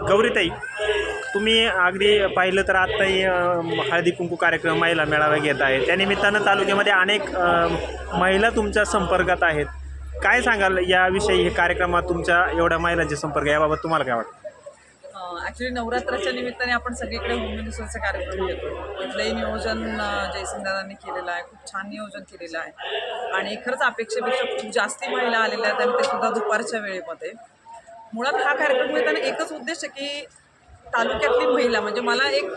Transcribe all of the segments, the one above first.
गौरीताई तुम्ही अगदी पाहिलं तर आत्ताही हळदी कुंकू कार्यक्रम महिला मेळावा घेत आहे त्यानिमित्तानं तालुक्यामध्ये अनेक महिला तुमच्या संपर्कात आहेत. काय सांगाल याविषयी हे कार्यक्रमात तुमच्या एवढ्या महिलांचे संपर्क याबाबत तुम्हाला काय वाटतं? ॲक्च्युली नवरात्राच्या निमित्ताने आपण सगळीकडे होम मिनिस्टरचे कार्यक्रम घेतो कुठलंही नियोजन अं, जयसिंगदादांनी केलेलं आहे खूप छान नियोजन केलेलं आहे. आणि खरंच अपेक्षेपेक्षा खूप जास्ती महिला आलेल्या आहेत आणि ते सुद्धा दुपारच्या वेळेमध्ये. मुळात हा कार्यक्रम घेताना एकच उद्देश आहे की तालुक्यातली महिला म्हणजे मला एक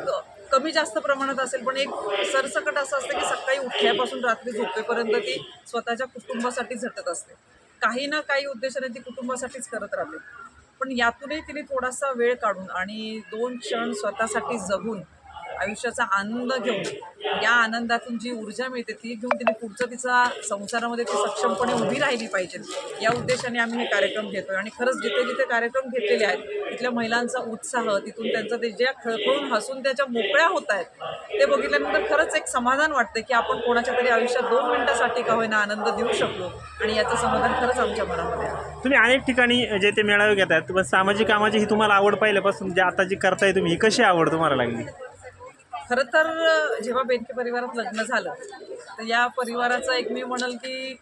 कमी जास्त प्रमाणात असेल पण एक सरसकट असं असतं की सकाळी उठल्यापासून रात्री झोपेपर्यंत ती स्वतःच्या कुटुंबासाठी झटत असते. काही ना काही उद्देशाने ती कुटुंबासाठीच करत राहते. पण यातूनही तिने थोडासा वेळ काढून आणि दोन क्षण स्वतःसाठी जगून आयुष्याचा आनंद घेऊन या आनंदातून जी ऊर्जा मिळते ती घेऊन तिने पुढचं तिचा संसारामध्ये ती सक्षमपणे उभी राहिली पाहिजे. या उद्देशाने आम्ही हे कार्यक्रम घेतोय. आणि खरंच जिथे जिथे कार्यक्रम घेतलेले आहेत तिथल्या महिलांचा उत्साह तिथून त्यांचं ते ज्या खळखळून हसून त्याच्या मोकळ्या होत आहेत ते बघितल्यानंतर खरंच एक समाधान वाटतं की आपण कोणाच्या तरी आयुष्यात दोन मिनिटासाठी का होईना आनंद देऊ शकलो. आणि याचं समाधान खरंच आमच्या मनामध्ये आहे. तुम्ही अनेक ठिकाणी जे ते मेळावे घेत आहेत सामाजिक कामाची ही तुम्हाला आवड पाहिल्यापासून जे आता जी करताय तुम्ही ही कशी आवड तुम्हाला लागली? खरं तर जेव्हा बेनके परिवारात लग्न झालं तर या परिवाराचा एक मी म्हणाल की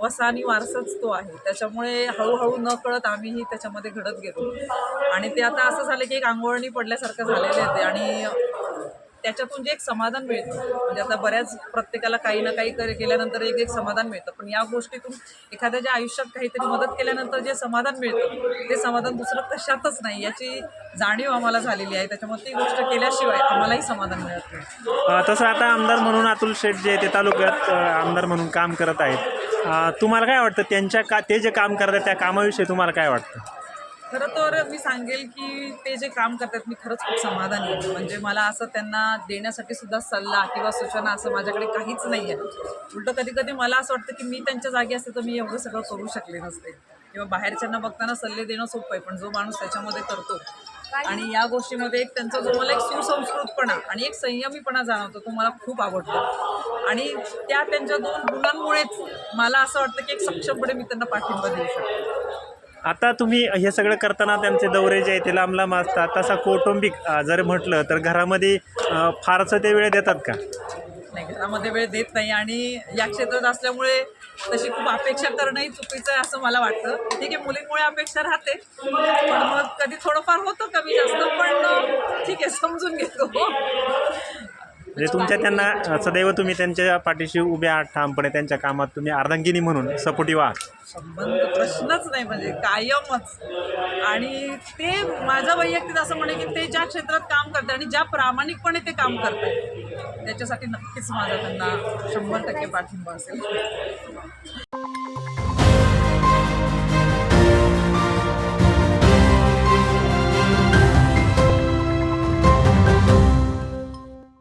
वसा आणि वारसाच तो आहे. त्याच्यामुळे हळूहळू न कळत आम्हीही त्याच्यामध्ये घडत गेलो. आणि ते आता असं झालं की एक आंघोळणी पडल्यासारखं झालेलं आहे. ते आणि त्याच्यातून जे एक समाधान मिळतं. म्हणजे आता बऱ्याच प्रत्येकाला काही ना काही कर केल्यानंतर एक एक समाधान मिळतं. पण या गोष्टीतून एखाद्याच्या आयुष्यात काहीतरी मदत केल्यानंतर जे समाधान मिळतं ते समाधान दुसरं कशातच नाही. याची जाणीव आम्हाला झालेली आहे. त्याच्यामुळे ती गोष्ट केल्याशिवाय आम्हालाही समाधान मिळत नाही. तसं आता आमदार म्हणून अतुल शेठ जे ते तालुक्यात आमदार म्हणून काम करत आहेत. तुम्हाला काय वाटतं? त्यांच्या का ते जे काम करत आहेत त्या कामाविषयी तुम्हाला काय वाटतं? खरं तर मी सांगेल की ते जे काम करतात मी खरंच खूप समाधानी आहे. म्हणजे मला असं त्यांना देण्यासाठी सुद्धा सल्ला किंवा सूचना असं माझ्याकडे काहीच नाही आहे. उलटं कधी कधी मला असं वाटतं की मी त्यांच्या जागी असते तर मी एवढं सगळं करू शकले नसते. किंवा बाहेरच्यांना बघताना सल्ले देणं सोपं आहे पण जो माणूस त्याच्यामध्ये करतो. आणि या गोष्टीमध्ये एक त्यांचा जो मला एक सुसंस्कृतपणा आणि एक संयमीपणा जाणवतो तो मला खूप आवडतो. आणि त्या त्यांच्या दोन गुणांमुळेच मला असं वाटतं की एक सक्षमपणे मी त्यांना पाठिंबा देऊ शकते. आता तुम्ही हे सगळं करताना त्यांचे दौरे जे आहेत ते लांब लांब असतात. तसा कौटुंबिक जर म्हटलं तर घरामध्ये फारसं ते वेळ देतात का? नाही घरामध्ये वेळ देत नाही आणि या क्षेत्रात असल्यामुळे तशी खूप अपेक्षा करणंही चुकीचं आहे असं मला वाटतं. ठीक आहे मुलींमुळे अपेक्षा राहते. पण मग कधी थोडंफार होतं कमी जास्त पण ठीक आहे समजून घेतो. म्हणजे तुमच्या त्यांना सदैव तुम्ही त्यांच्या पाठीशी उभे आहात ठामपणे त्यांच्या कामात तुम्ही अर्धांगिनी म्हणून सपोर्टिव्ह आहात. संबंध प्रश्नच नाही म्हणजे कायमच. आणि ते माझं वैयक्तिक असं म्हणे की ते ज्या क्षेत्रात काम करतात आणि ज्या प्रामाणिकपणे ते काम करतात त्याच्यासाठी नक्कीच माझा त्यांना शंभर टक्के पाठिंबा असेल.